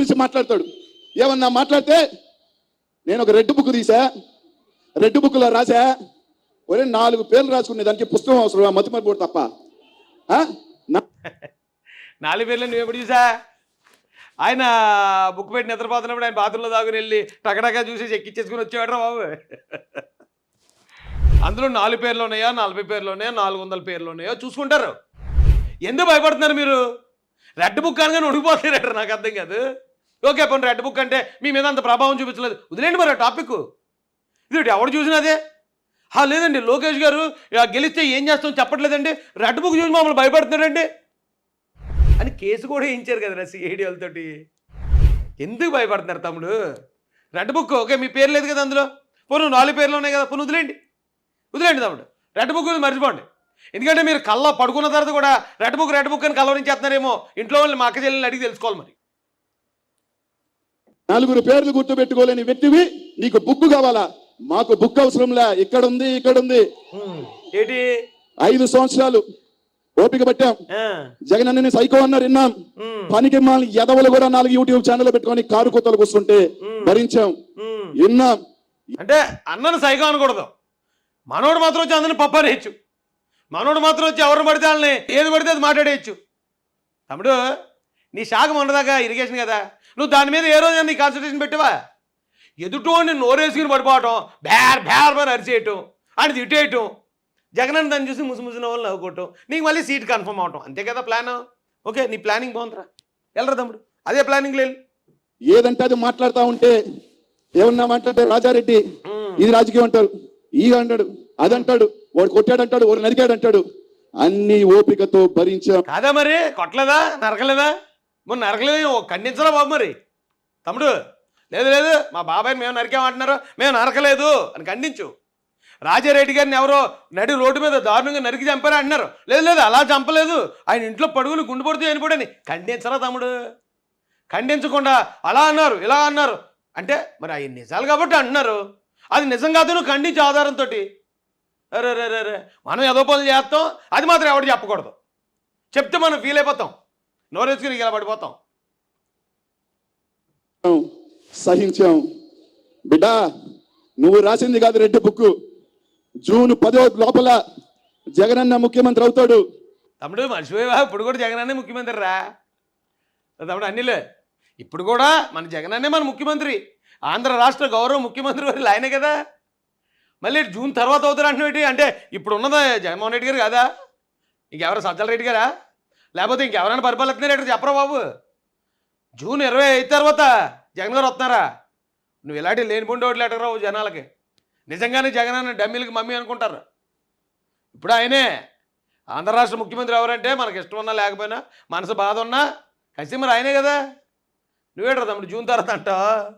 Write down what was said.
పిలిచి మాట్లాడతాడు. ఏమన్నా మాట్లాడితే నేను ఒక రెడ్ బుక్ తీసా. రెడ్ బుక్లో రాసా ఒరే నాలుగు పేర్లు రాసుకునే దానికి పుస్తకం అవసరం మతి మరిపోడు తప్ప. ఆ? నాలుగు పేర్లు నువ్వు ఎప్పుడు చూసా? ఆయన బుక్ పెట్టి నిద్రపోతున్నప్పుడు ఆయన బాత్రూంలో దాగుని వెళ్ళి టకటకా చూసి ఎక్కిచ్చేసుకుని వచ్చేవాడు బాబు. అందులో నాలుగు పేర్లు ఉన్నాయా? నలభై పేర్లు ఉన్నాయా? నాలుగు వందల పేర్లు ఉన్నాయో? చూసుకుంటారు. ఎందుకు భయపడుతున్నారు మీరు? రెడ్ బుక్ అనగానే ఉడికిపోతారు నాకు అర్థం కాదు. ఓకే పోనీ రెడ్ బుక్ అంటే మీ మీద అంత ప్రభావం చూపించలేదు. వదిలేండి మరి ఆ టాపిక్. ఇది ఎవడు చూసినదే హా లేదండి లోకేష్ గారు గెలిస్తే ఏం చేస్తాం చెప్పట్లేదండి. రెడ్ బుక్ చూసి మమ్మల్ని భయపడుతున్నారండి. అని కేసు కూడా వేయించారు కదరా సిఐడి వాళ్ళతోటి ఎందుకు భయపడుతున్నారు తమ్ముడు? రెడ్ బుక్ ఓకే మీ పేరు లేదు కదా అందులో? పోను నాలుగు పేర్లు ఉన్నాయి కదా పోను వదిలేండి వదిలేండి తమ్ముడు. రెడ్ బుక్ మర్చిపోండి. ఎందుకంటే మీరు కళ్ళ పడుకున్న తర్వాత కూడా రెడ్ బుక్ రెడ్ బుక్ అని కలవరించేస్తున్నారేమో. ఇంట్లో వాళ్ళని మా అక్క చెల్లెని అడిగి తెలుసుకోవాలి మరి. నలుగురు పేర్లు గుర్తుపెట్టుకోలేని వ్యక్తివి. నీకు బుక్ కావాలా? మాకు బుక్ అవసరంలే. ఇక్కడ ఉంది ఇక్కడ ఉంది ఏంటి? ఐదు సంవత్సరాలు ఓపిక పట్టాం. జగన్ అన్నని సైకో అన్నారు విన్నాం. పనికి మాలిన ఎదవలు కూడా నాలుగు యూట్యూబ్ ఛానల్ పెట్టుకొని కారు కొత్తలు కూర్చుంటే భరించాం. విన్నాం. అంటే అన్నను సైకో అనకూడదు. మనోడు మాత్రం వచ్చి అందరిని పప్పనేయచ్చు మనోడు మాత్రం వచ్చి ఎవరిని పడితే వాళ్ళని ఏది పడితే అది మాట్లాడేయచ్చు. తమ్ముడు నీ శాఖ మొన్నదాకా ఇరిగేషన్ కదా. నువ్వు దాని మీద ఏ రోజు నీ కాన్సన్ట్రేషన్ పెట్టావా? ఎదుటోడిని నోరేసుకుని పడిపోవటం బేర్ బేర్ బేర్ అరిచేయటం అని తిట్టేయటం. జగన్ దాన్ని చూసి ముసుముసిన వాళ్ళు నవ్వుకోవటం. నీకు మళ్ళీ సీట్ కన్ఫర్మ్ అవటం. అంతే కదా ప్లాన్ ఓకే నీ ప్లానింగ్ బాగుందిరా. వెళ్ళరా తమ్ముడు. అదే ప్లానింగ్ లేదు ఏదంటే అది మాట్లాడుతా ఉంటే ఏమన్నా మాట్లాడితే రాజారెడ్డి ఇది రాజకీయం అంటారు ఈ అంటాడు అది అంటాడు వాడు కొట్టాడు అంటాడు వాడు నరికాడు అంటాడు అన్ని ఓపికతో భరించాం కాదా మరి? కొట్టలేదా? నరకలేదా? మొన్న నరకలేదు. ఖండించరా బాబు మరి? తమ్ముడు లేదు లేదు మా బాబాయ్ని మేము నరికామంటున్నారు. మేము నరకలేదు అని ఖండించు. రాజారెడ్డి గారిని ఎవరో నడి రోడ్డు మీద దారుణంగా నరికి చంపారా అంటున్నారు. లేదు లేదు అలా చంపలేదు. ఆయన ఇంట్లో పడుగులు గుండు పడుతూ చనిపోడని ఖండించరా తమ్ముడు? ఖండించకుండా అలా అన్నారు ఇలా అన్నారు. అంటే మరి అవి నిజాలు కాబట్టి అంటున్నారు. అది నిజం కాదు నువ్వు ఆధారంతో అరే రే రే మనం ఏదో పనులు చేస్తాం. అది మాత్రం ఎవరు చెప్పకూడదు. చెప్తే మనం ఫీల్ అయిపోతాం. నోరేసుకుని ఇలా పడిపోతాం. సహించాం. బిడ్డా నువ్వు రాసింది కాదు రెడ్డి బుక్ జూన్ పదో లోపల జగనన్న ముఖ్యమంత్రి అవుతాడు. తమ్ముడు మర్చిపోయావా? ఇప్పుడు కూడా జగన్ అన్నే ముఖ్యమంత్రి రా. తమ్ముడు అన్నిలే. ఇప్పుడు కూడా మన జగన్ అన్నే మన ముఖ్యమంత్రి. ఆంధ్ర రాష్ట్ర గౌరవ ముఖ్యమంత్రి వారు ఆయనే కదా. మళ్ళీ జూన్ తర్వాత అవుతారు అంటే అంటే ఇప్పుడు ఉన్నదా జగన్మోహన్ రెడ్డి గారు కాదా? ఇంకెవరు సజ్జల రెడ్డి గారా? లేకపోతే ఇంకెవరైనా పరిపాలిస్తున్నారేట చెప్పరా బాబు. జూన్ ఇరవై అయిన తర్వాత జగన్ గారు వస్తున్నారా? నువ్వు ఇలాంటి లేనిపోండి ఓట్లు ఎట్టరావు జనాలకి. నిజంగానే జగన్ అన్న డమ్మీలకి మమ్మీ అనుకుంటారు. ఇప్పుడు ఆయనే ఆంధ్ర రాష్ట్ర ముఖ్యమంత్రి ఎవరంటే మనకి ఇష్టం ఉన్నా లేకపోయినా మనసు బాధ ఉన్నా కసి మరి ఆయనే కదా. నువ్వేట్రా తమ్ముడు జూన్ తర్వాత అంటావు?